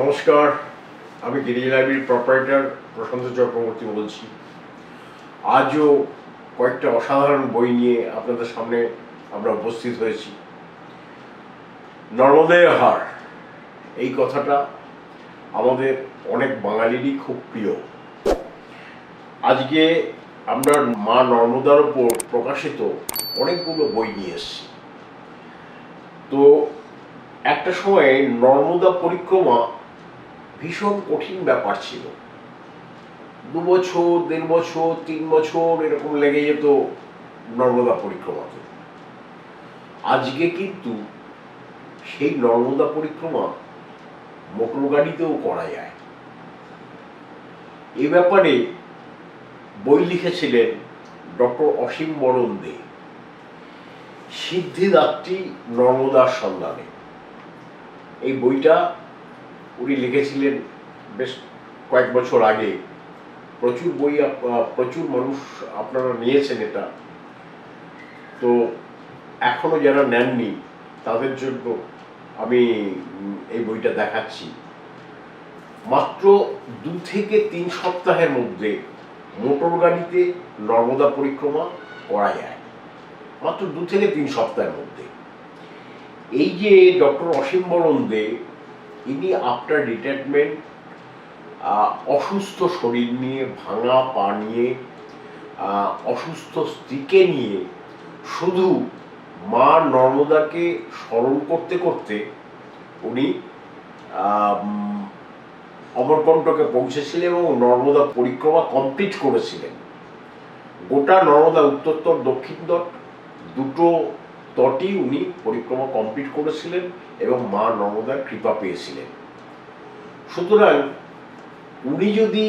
নমস্কার, আমি গিরিজ লাইব্রেরির প্রপারেটর প্রশান্ত চক্রবর্তী বলছি। আজও কয়েকটা অসাধারণ বই নিয়ে আপনাদের সামনে আমরা উপস্থিত হয়েছি। নর্মদয় হার, এই কথাটা আমাদের অনেক বাঙালিরই খুব প্রিয়। আজকে আমরা মা নর্মদার উপর প্রকাশিত অনেকগুলো বই নিয়ে এসেছি। তো একটা সময়ে নর্মদা পরিক্রমা ভীষণ কঠিন ব্যাপার ছিল। দু বছর, দেড় বছর, তিন বছর এরকম লেগে যেত নর্মদা পরিক্রমাতে। আজকে কিন্তু সেই নর্মদা পরিক্রমা মোটর গাড়িতেও করা যায়। এ ব্যাপারে বই লিখেছিলেন ডক্টর অসীম বরণ দে। সিদ্ধিদাত্রী নর্মদার সন্ধানে। এই বইটা উনি লিখেছিলেন বেশ কয়েক বছর আগে, প্রচুর বই প্রচুর মানুষ আপনারা নিয়েছেন এটা। তো এখনও যারা নেননি, তাদের জন্য আমি এই বইটা দেখাচ্ছি। মাত্র দু থেকে তিন সপ্তাহের মধ্যে মোটর গাড়িতে নর্মদা পরিক্রমা করা যায়। মাত্র দু থেকে তিন সপ্তাহের মধ্যে। এই যে ডক্টর অসীম বরণ দে ইনি আফটার রিটায়ারমেন্ট অসুস্থ শরীর নিয়ে ভাঙা পা নিয়ে অসুস্থ স্ত্রীকে নিয়ে শুধু মা নর্মদাকে স্মরণ করতে করতে উনি অমরকণ্টকে পৌঁছেছিলেন এবং নর্মদা পরিক্রমা কমপ্লিট করেছিলেন। গোটা নর্মদা উত্তরতর দক্ষিণ তট দুটো তটই উনি পরিক্রমা কমপ্লিট করেছিলেন এবং মা নর্মদার কৃপা পেয়েছিলেন। সুতরাং উনি যদি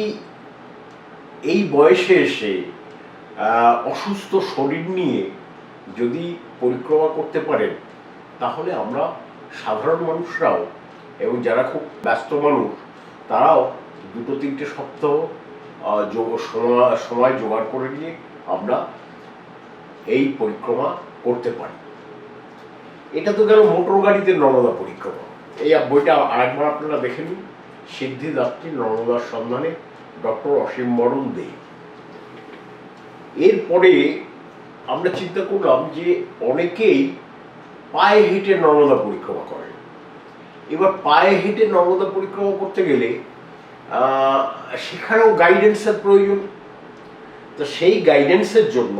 এই বয়সে এসে অসুস্থ শরীর নিয়ে যদি পরিক্রমা করতে পারেন, তাহলে আমরা সাধারণ মানুষরাও এবং যারা খুব ব্যস্ত মানুষ, তারাও দুটো তিনটে সপ্তাহ সময় জোগাড় করে নিয়ে আমরা এই পরিক্রমা করতে পারি। এটা তো গেল মোটর গাড়িতে নর্মদা পরিক্রমা এই বইটা আরেকবার আপনারা দেখে নিন। সিদ্ধিদাত্রী নর্মদার সন্ধানে ডক্টর অসীম বরণ দে। এরপরে আমরা চিন্তা করলাম যে অনেকেই পায়ে হেঁটে নর্মদা পরিক্রমা করেন। এবার পায়ে হেঁটে নর্মদা পরিক্রমা করতে গেলে সেখানেও গাইডেন্সের প্রয়োজন। তো সেই গাইডেন্সের জন্য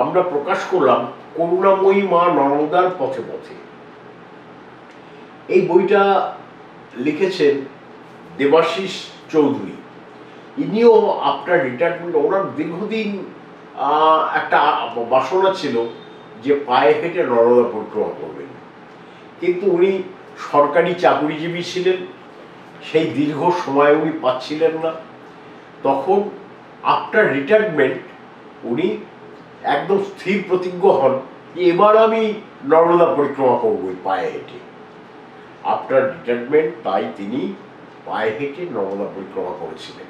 আমরা প্রকাশ করলাম করুণাময়ী মা নর্মদার পথে পথে। এই বইটা লিখেছেন দেবাশিস চৌধুরী। ইনিও আফটার রিটায়ারমেন্ট ওনার দীর্ঘদিন একটা বাসনা ছিল যে পায়ে হেঁটে নর্মদা পরিক্রমা করবেন। কিন্তু উনি সরকারি চাকুরিজীবী ছিলেন, সেই দীর্ঘ সময় উনি পাচ্ছিলেন না। তখন আফটার রিটায়ারমেন্ট উনি একদম স্থির প্রতিজ্ঞ হন এবার আমি নর্মদা পরিক্রমা করবই পায়ে হেঁটে। আফটার রিটায়ারমেন্ট তাই তিনি পায়ে হেঁটে নর্মদা পরিক্রমা করেছিলেন।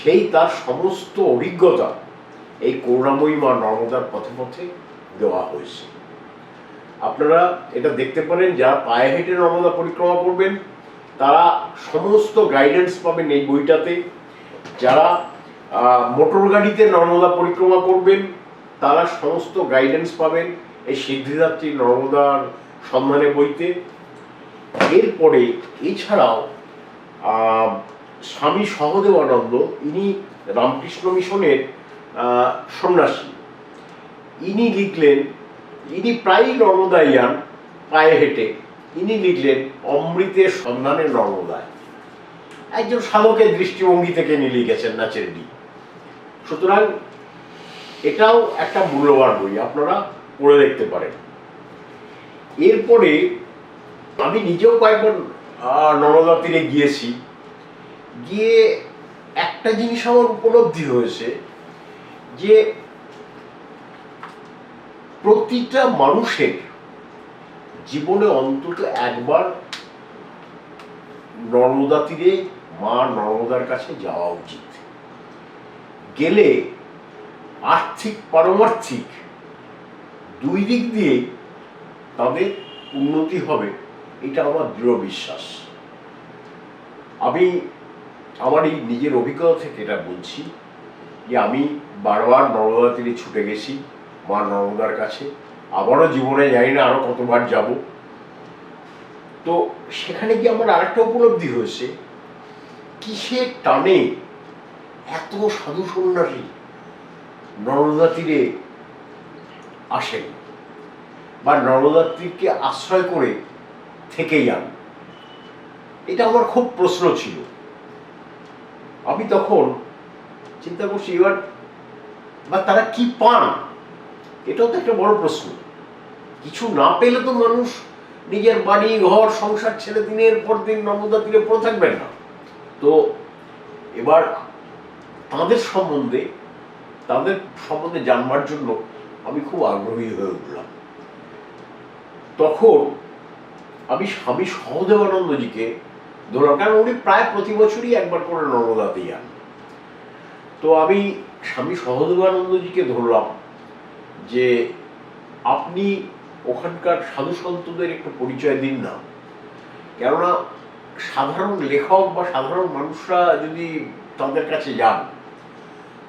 সেই তার সমস্ত অভিজ্ঞতা এই করুণাময়ী মা নর্মদার পথে পথে দেওয়া হয়েছে। আপনারা এটা দেখতে পারেন, যারা পায়ে হেঁটে নর্মদা পরিক্রমা করবেন, তারা সমস্ত গাইডেন্স পাবেন এই বইটাতে। যারা মোটর গাড়িতে নর্মদা পরিক্রমা করবেন তারা সমস্ত গাইডেন্স পাবেন এই সিদ্ধিদাত্রী নর্মদার সন্ধানে বইতে। এরপরে এছাড়াও স্বামী সহদেবানন্দ, ইনি রামকৃষ্ণ মিশনের সন্ন্যাসী। ইনি লিখলেন, ইনি প্রায়ই নর্মদায় যান, পায়ে হেঁটে। ইনি লিখলেন, অমৃতের সন্ধানে নর্মদায়। একজন সাধকের দৃষ্টিভঙ্গি থেকে ইনি লিখেছেন ন্যাচারালি সুতরাং এটাও একটা মূল্যবান বই, আপনারা পড়ে দেখতে পারেন। এরপরে আমি নিজেও কয়েকবার নর্মদা তীরে গিয়েছি। গিয়ে একটা জিনিস আমার উপলব্ধি হয়েছে যে প্রতিটা মানুষের জীবনে অন্তত একবার নর্মদা তীরে মা নর্মদার কাছে যাওয়া উচিত। গেলে আর্থিক পারমার্থিক দুই দিক দিয়ে তাদের উন্নতি হবে, এটা আমার দৃঢ় বিশ্বাস। আমি আমার এই নিজের অভিজ্ঞতা থেকে এটা বলছি যে আমি বারবার নর্মদা তীরে ছুটে গেছি মা নর্মদার কাছে। আবারও জীবনে জানি না আরও কতবার যাব। তো সেখানে গিয়ে আমার আরেকটা উপলব্ধি হয়েছে, কিসের টানে এত সাধু সন্ন্যাসী নর্মদা তীরে আসেন বা নর্মদা তীরকে আশ্রয় করে থেকে যান। এটা আমার খুব প্রশ্ন ছিল। আমি তখন চিন্তা করছি, এবার বা তারা কি পান? এটাও তো একটা বড় প্রশ্ন। কিছু না পেলে তো মানুষ নিজের বাড়ি, ঘর, সংসার ছেড়ে দিনের পর দিন নর্মদা তীরে পড়ে থাকবেন না। তো এবার তাদের সম্বন্ধে তাদের সম্বন্ধে জানবার জন্য আমি খুব আগ্রহী হয়ে উঠলাম। তখন আমি স্বামী সহদেবানন্দজিকে ধরলাম, কারণ উনি প্রায় প্রতি বছরই একবার করে নর্মদাতে যান তো আমি স্বামী সহদেবানন্দজিকে ধরলাম যে, আপনি ওখানকার সাধু সন্তদের একটু পরিচয় দিন না। কেননা সাধারণ লেখক বা সাধারণ মানুষরা যদি তাদের কাছে যান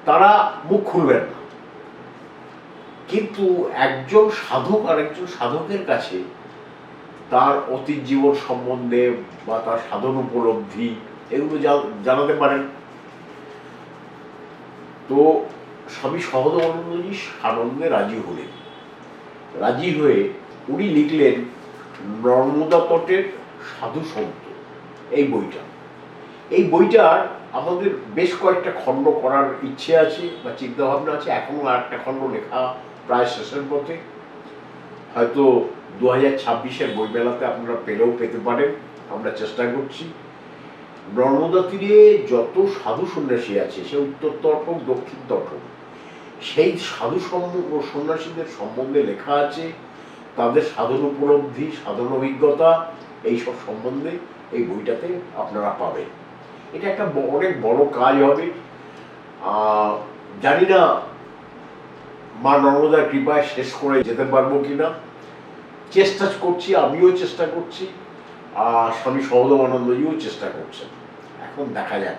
তারা মুখ খুলবেন না। কিন্তু একজন সাধক আর একজন সাধকের কাছে তার অতীত জীবন সম্বন্ধে বা তার সাধন উপলব্ধি এগুলো জানাতে পারেন। তো স্বামী সহদানন্দজি আনন্দে রাজি হলেন। রাজি হয়ে উনি লিখলেন, নর্মদা তটের সাধু সন্ত। এই বইটা। এই বইটার আমাদের বেশ কয়েকটা খণ্ড করার ইচ্ছে আছে বা চিন্তা ভাবনা আছে। এখনও একটা খণ্ড লেখা প্রায় শেষের পথে। হয়তো দু হাজার ছাব্বিশের বইমেলাতে আপনারা পেলেও পেতে পারেন। আমরা চেষ্টা করছি। নর্মদা তীরে যত সাধু সন্ন্যাসী আছে, সে উত্তর তর্ক দক্ষিণ তর্ক সেই সাধু সম- সন্ন্যাসীদের সম্বন্ধে লেখা আছে। তাদের সাধন উপলব্ধি, সাধন অভিজ্ঞতা এইসব সম্বন্ধে এই বইটাতে আপনারা পাবেন। এটা একটা অনেক বড় কাজ হবে। জানি না মা নর্মদার কৃপায় শেষ করে যেতে পারব কিনা। চেষ্টা করছি, আমিও চেষ্টা করছি, আর স্বামী সহদেবানন্দজিও চেষ্টা করছেন। এখন দেখা যাক।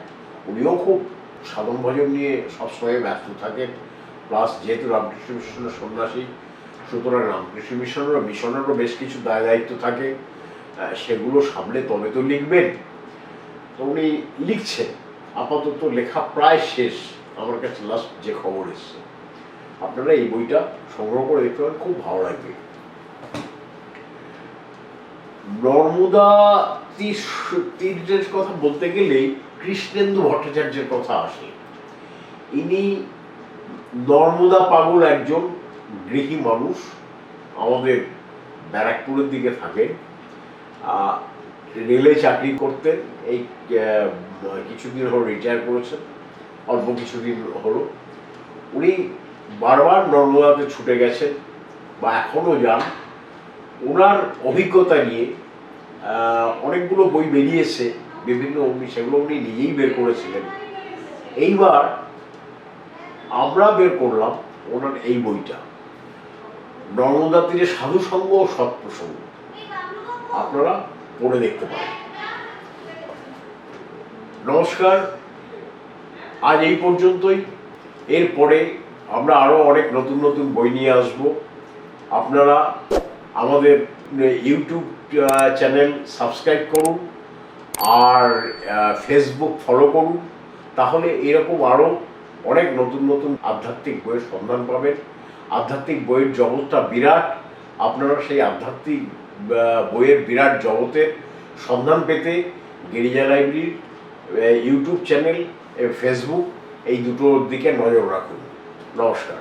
উনিও খুব সাধন ভজন নিয়ে সবসময় ব্যস্ত থাকেন। প্লাস যেহেতু রামকৃষ্ণ মিশনের সন্ন্যাসী, সুতরাং রামকৃষ্ণ মিশনেরও মিশনেরও বেশ কিছু দায় দায়িত্ব থাকে সেগুলো সামনে তবে তো লিখবেন। তো উনি লিখছেন আপাতত লেখা প্রায় শেষ, আমার কাছে লাস্ট যে খবর এসছে। আপনারা এই বইটা সংগ্রহ করে দেখতে পারেন, খুব ভালো লাগবে। নর্মদা তীর তীরের কথা বলতে গেলে কৃষ্ণেন্দু ভট্টাচার্যের কথা আসে। ইনি নর্মদা পাগল একজন, গৃহী মানুষ, আমাদের ব্যারাকপুরের দিকে থাকেন। রেলে চাকরি করতেন এই কিছুদিন হলো রিটায়ার করেছেন, অল্প কিছুদিন হলো। উনি বারবার নর্মদাতে ছুটে গেছেন বা এখনও যান। ওনার অভিজ্ঞতা নিয়ে অনেকগুলো বই বেরিয়েছে, বিভিন্ন সেগুলো উনি নিজেই বের করেছিলেন। এইবার আমরা বের করলাম ওনার এই বইটা। নর্মদা তীরে সাধু সঙ্গ ও সৎপ্রসঙ্গ। আপনারা পড়ে দেখতে পারেন। নমস্কার। আজ এই পর্যন্তই। এরপরে আমরা আরও অনেক নতুন নতুন বই নিয়ে আসব। আপনারা আমাদের ইউটিউব চ্যানেল সাবস্ক্রাইব করুন আর ফেসবুক ফলো করুন। তাহলে এরকম আরও অনেক নতুন নতুন আধ্যাত্মিক বইয়ের সন্ধান পাবেন। আধ্যাত্মিক বইয়ের জগৎটা বিরাট। আপনারা সেই আধ্যাত্মিক বইয়ের বিরাট জগতের সন্ধান পেতে গেরিজা লাইব্রেরির ইউটিউব চ্যানেল ফেসবুক, এই দুটোর দিকে নজর রাখুন। নমস্কার।